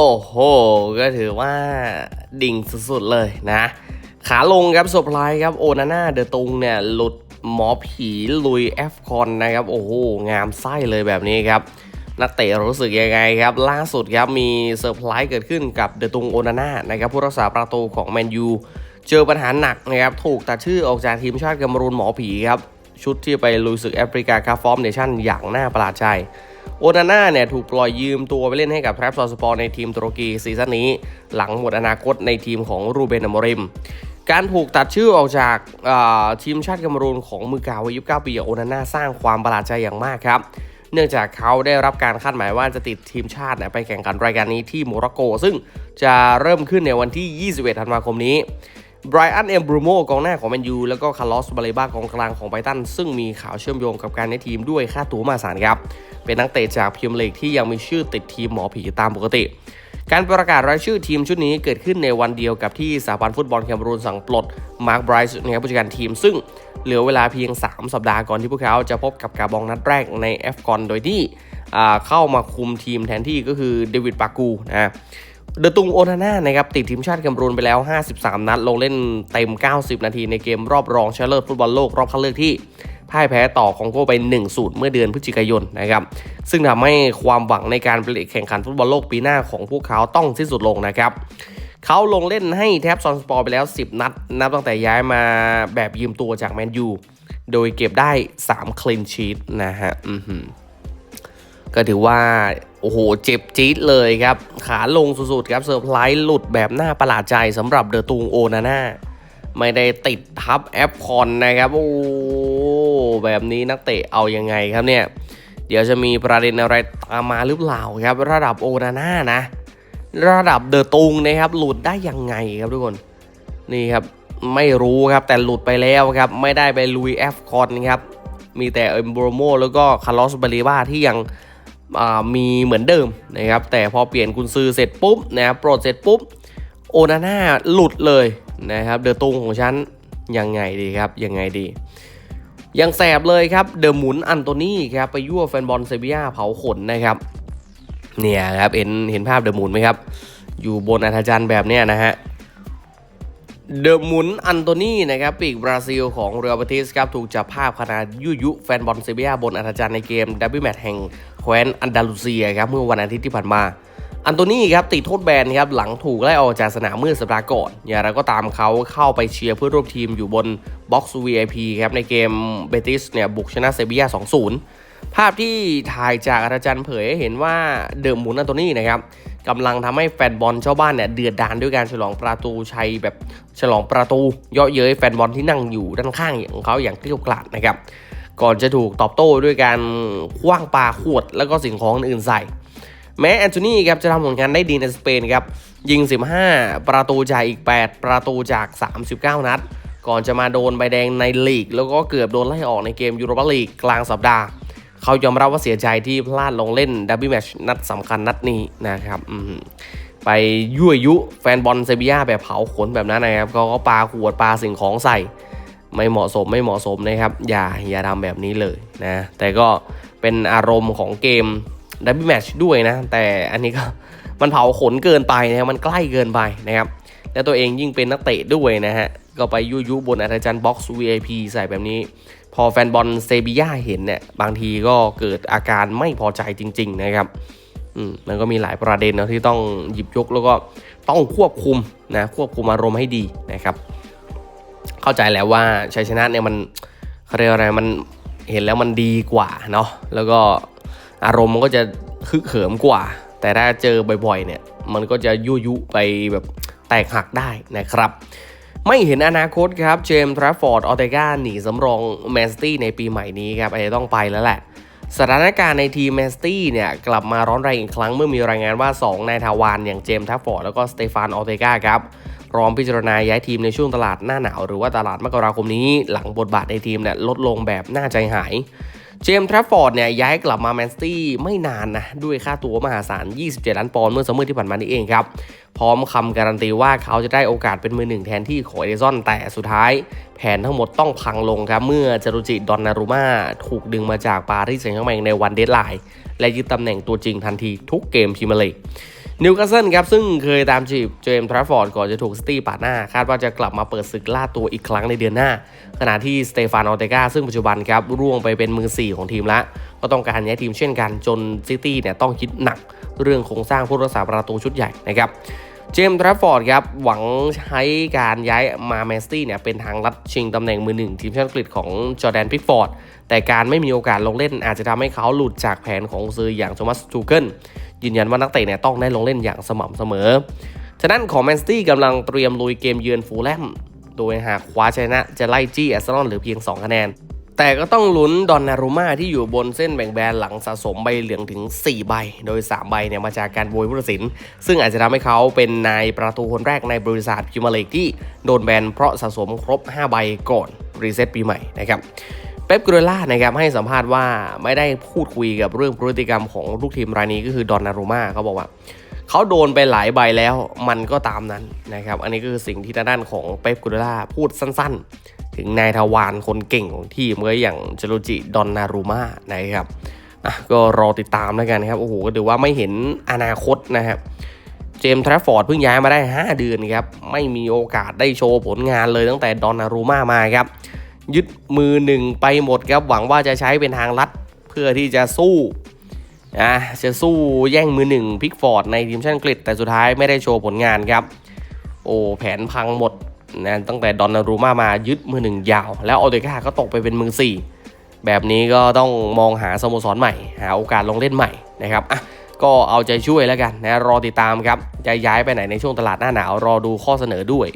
โอ้โห ก็ถือว่าดิ่งสุดๆเลยนะ ขาลงครับสปายครับโอนาน่าเดอะตุงเนี่ยหลุดหมอผีลุยแอฟคอนนะครับ โอ้โห งามไส้เลยแบบนี้ครับ นักเตะรู้สึกยังไงครับ ล่าสุดครับมีเซอร์ไพรส์เกิดขึ้นกับเดอะตุงโอนาน่านะครับผู้รักษาประตูของแมนยูเจอปัญหาหนักนะครับ ถูกตัดชื่อออกจากทีมชาติกัมรูนหมอผีครับ ชุดที่ไปลุยศึกแอฟริกาคาฟอร์มเนชั่นอย่างน่าประหลาดใจ โอนาน่าเนี่ยถูกปล่อยยืมตัวไปเล่นให้กับแทรปซอสปอร์ในทีมตุรกีซีซั่นนี้ หลังหมดอนาคตในทีมของรูเบนอมริม การถูกตัดชื่อออกจากทีมชาติกัมรูนของมือกาวอายุ9ปีอย่างโอนาน่าสร้างความประหลาดใจอย่างมากครับ เนื่องจากเขาได้รับการคาดหมายว่าจะติดทีมชาติไปแข่งขันรายการนี้ที่โมร็อกโก ซึ่งจะเริ่มขึ้นในวันที่ 21 ธันวาคมนี้ ไบรอันเอมบรูโมกองหน้าของแมนยูแล้วก็คาร์ลอสบาเลบากองกลางของไบตัน ซึ่งมีข่าวเชื่อมโยงกับการในทีมด้วยค่าตัวมาสารครับ เป็นนักเตะจากพิมเลกที่ยังมีชื่อติดทีมหมอผีตามปกติ การประกาศรายชื่อทีมชุดนี้เกิดขึ้นในวันเดียวกับที่สหพันธ์ฟุตบอลแคมรูนสั่งปลดมาร์คไบรส์นะครับผู้จัดการทีม ซึ่งเหลือเวลาเพียง 3 สัปดาห์ก่อนที่พวกเขาจะพบกับกาบองนัดแรกในเอฟกอนโดยที่เข้ามาคุมทีมแทนที่ก็คือเดวิดปากูนะ เดอตุงโอนาน่านะครับติดทีมชาติแคมรูนไปแล้ว 53 นัด ลงเล่นเต็ม 90 นาทีในเกมรอบรองชนะเลิศฟุตบอลโลกรอบคัดเลือกที่พ่ายแพ้ต่อของโกไป1สูตรเมื่อเดือนพฤศจิกายนนะครับ ซึ่งทำให้ความหวังในการไปแข่งขันฟุตบอลโลกปีหน้าของพวกเขาต้องสิ้นสุดลงนะครับเขาลงเล่นให้แท็บซอนสปอร์ไปแล้ว 10 นัด นับตั้งแต่ย้ายมาแบบยืมตัวจากแมนยู โดยเก็บได้ 3 คลีนชีตนะฮะ ก็ถือว่า โอ้โห เจ็บจี๊ดเลยครับ ขาลงสุดๆครับเซอร์ไพรส์หลุดแบบน่าประหลาดใจสำหรับเดอตูงโอนาน่าไม่ได้ติดทับแอปคอนนะครับ โอ้แบบนี้นักเตะเอายังไงครับเนี่ย เดี๋ยวจะมีประเด็นอะไรตามมาหรือเปล่าครับ ระดับโอนาน่านะ ระดับเดอตุงนะครับ หลุดได้ยังไงครับทุกคน นี่ครับ ไม่รู้ครับแต่หลุดไปแล้วครับ ไม่ได้ไปลุยแอฟคอนครับ มีแต่เอมโบรโมแล้วก็คาร์ลอสบาริบาที่ยัง มีเหมือนเดิมนะครับ แต่พอเปลี่ยนกุญซือเสร็จปุ๊บนะครับโปรดเสร็จปุ๊บ โอนาน่าหลุดเลยนะครับเดอะตุงของฉันยังไงดีครับยังไงดี ยังแสบเลยครับเดอะหมุนอันโตนี่ครับไปยั่วแฟนบอลเซบียาเผาขนนะครับเนี่ยครับเห็นเห็นภาพเดอะหมุนไหมครับ อยู่บนอัธจันทร์แบบเนี้ยนะฮะเดอะมุนอันโตนีนะครับปีกบราซิลของเรอัลเบติสครับถูกจับภาพขณะยุยุแฟนบอลเซบียาบนอัธจันทร์ในเกมดับเบิลแมตช์แห่ง แคว้นอันดาลูเซียครับเมื่อวันอาทิตย์ที่ผ่านมาอันโตนีครับติดโทษแบนครับหลังถูกไล่ออกจากสนามเมื่อสัปดาห์ก่อนอย่างไรก็ตามเขาเข้าไปเชียร์เพื่อร่วมทีมอยู่บนบ็อกซ์ VIP ครับในเกมเบติสเนี่ยบุกชนะเซบียา2-0 ภาพที่ถ่ายจากอาจารย์เผยหเห็นว่าเดอะมุนอันโตนีนะครับกำลังทำให้แฟนบอลชาวบ้านเนี่ยเดือดดานด้วยการฉลองประตูชัยแบบฉลองประตูเยาะเย้ยแฟนบอลที่นั่งอยู่ด้านข้างของเขาอย่างเกลียวกราดนะครับ ก่อนจะถูกตอบโต้ด้วยการคว้างปลาขวดแล้วก็สิ่งของอื่นใส่ แม้แอนโทนีครับจะทำผลงานได้ดีในสเปนครับยิง 15 ประตูจากอีก 8 ประตูจาก 39 นัด ก่อนจะมาโดนใบแดงในลีก แล้วก็เกือบโดนไล่ออกในเกมยูโรปาลีกกลางสัปดาห์ เขายอมรับว่าเสียใจที่พลาดลงเล่นดับบิแมชนัดสำคัญนัดนี้นะครับไปยั่วยุแฟนบอลเซบียาแบบเผาขนแบบนั้นนะครับเขาก็ปาขวดปาสิ่งของใส่ ไม่เหมาะสมไม่เหมาะสมนะครับ อย่าอย่าทำแบบนี้เลยนะแต่ก็เป็นอารมณ์ของเกมดับเบิลแมชด้วยนะ แต่อันนี้ก็มันเผาขนเกินไปนะมันใกล้เกินไปนะครับ แล้วตัวเองยิ่งเป็นนักเตะด้วยนะฮะ ก็ไปยุยุบนอาจารย์บ็อกซ์ VIP ใส่แบบนี้ พอแฟนบอลเซบียาเห็นเนี่ยบางทีก็เกิดอาการไม่พอใจจริง ๆ นะครับอืมมันก็มีหลายประเด็นนะที่ต้องหยิบยกแล้วก็ต้องควบคุมนะควบคุมอารมณ์ให้ดีนะครับ เข้าใจแล้วว่าชัยชนะเนี่ยมันเขาเรียกอะไรมันเห็นแล้วมันดีกว่าเนาะแล้วก็อารมณ์มันก็จะคึกเขิมกว่า แต่ถ้าเจอบ่อยๆเนี่ยมันก็จะยุยุไปแบบแตกหักได้นะครับ ไม่เห็นอนาคตครับ เจมส์ทราฟฟอร์ด ออเตกาหนีสำรองแมนสตี้ในปีใหม่นี้ครับอาจจะต้องไปแล้วแหละ สถานการณ์ในทีมแมนสตี้เนี่ยกลับมาร้อนแรงอีกครั้งเมื่อมีรายงานว่า 2 นายทาวานอย่างเจมส์ทราฟอร์ด แล้วก็สเตฟาน ออเตกาครับ พร้อมพิจารณาย้ายทีมในช่วงตลาดหน้าหนาวหรือว่าตลาดมกราคมนี้ หลังบทบาทในทีมเนี่ยลดลงแบบน่าใจหายเจมส์ทรัฟฟอร์ดเนี่ยย้ายกลับมาแมนสตี้ไม่นานนะ ด้วยค่าตัวมหาศาล 27 ล้านปอนด์เมื่อสมมติที่ผ่านมานี้เองครับ พร้อมคำการันตีว่าเขาจะได้โอกาสเป็นมือหนึ่งแทนที่ของเอเดซอน แต่สุดท้าย แผนทั้งหมดต้องพังลงครับ เมื่อจารุจิดอนนารุมาถูกดึงมาจากปารีสแซงต์แชร์แมงในวันเดดไลน์และยึดตำแหน่งตัวจริงทันทีทุกเกมพรีเมียร์ลีก นิวคาสเซิลครับซึ่งเคยตามจีบเจมส์ทรัฟฟอร์ดก่อนจะถูกซิตี้ปาดหน้า คาดว่าจะกลับมาเปิดศึกล่าตัวอีกครั้งในเดือนหน้า ขณะที่สเตฟานออเตกาซึ่งปัจจุบันครับร่วงไปเป็นมือ 4 ของทีมละก็ต้องการย้ายทีมเช่นกันจนซิตี้เนี่ยต้องคิดหนักเรื่องโครงสร้างผู้รักษาประตูชุดใหญ่นะครับเจมส์ทรัฟฟอร์ดครับหวังใช้การย้ายมาแมนซิตี้เนี่ยเป็นทางลัดชิงตำแหน่งมือหนึ่งทีมชาติอังกฤษของจอร์แดนพิกฟอร์ดแต่การไม่มีโอกาสลงเล่นอาจจะทำให้เขาหลุดจากแผนของซื้ออย่างโทมัสทูเกิล ยืนยันว่านักเตะเนี่ยต้องได้ลงเล่นอย่างสม่ำเสมอ ฉะนั้นของแมนซิตี้กำลังเตรียมลุยเกมเยือนฟูลแลม โดยหากคว้าชนะจะไล่จี้แอสตันหลือเพียง 2 คะแนน แต่ก็ต้องลุ้นดอนนารุมาที่อยู่บนเส้นแบ่งแบนหลังสะสมใบเหลืองถึง 4 ใบ โดย 3 ใบเนี่ยมาจากการโวยผู้ตัดสิน ซึ่งอาจจะทำให้เขาเป็นนายประตูคนแรกในบริษัทพิมยร์ลีกที่โดนแบนเพราะสะสมครบ 5 ใบก่อนรีเซ็ตปีใหม่นะครับ เป๊ปกูเรล่านะครับให้สัมภาษณ์ว่าไม่ได้พูดคุยกับเรื่องพฤติกรรมของลูกทีมรายนี้ก็คือดอนนารุมาเขาบอกว่าเขาโดนไปหลายใบแล้วมันก็ตามนั้นนะครับ อันนี้ก็คือสิ่งที่ทางด้านของเป๊ปกูเรล่าพูดสั้นๆ ถึงนายทวารคนเก่งของทีมก็อย่างเจโรจิดอนนารุมานะครับอะก็รอติดตามแล้วกันครับ โอ้โหก็ถือว่าไม่เห็นอนาคตนะครับเจมส์ทรัฟฟอร์ดเพิ่งย้ายมาได้ 5 เดือนครับ ไม่มีโอกาสได้โชว์ผลงานเลยตั้งแต่ดอนนารูมามาครับ ยึดมือหนึ่งไปหมดครับหวังว่าจะใช้เป็นทางลัดเพื่อที่จะสู้นะจะสู้แย่งมือหนึ่งพิกฟอร์ดในทีมชาติอังกฤษแต่สุดท้ายไม่ได้โชว์ผลงานครับ โอ้แผนพังหมดนะตั้งแต่ดอนนารูมามายึดมือหนึ่งยาว แล้วออเดก้าก็ตกไปเป็นมือสี่แบบนี้ก็ต้องมองหาสโมสรใหม่ หาโอกาสลงเล่นใหม่นะครับอะก็เอาใจช่วยแล้วกันนะรอติดตามครับจะย้ายไปไหนในช่วงตลาดหน้าหนาวรอดูข้อเสนอด้วย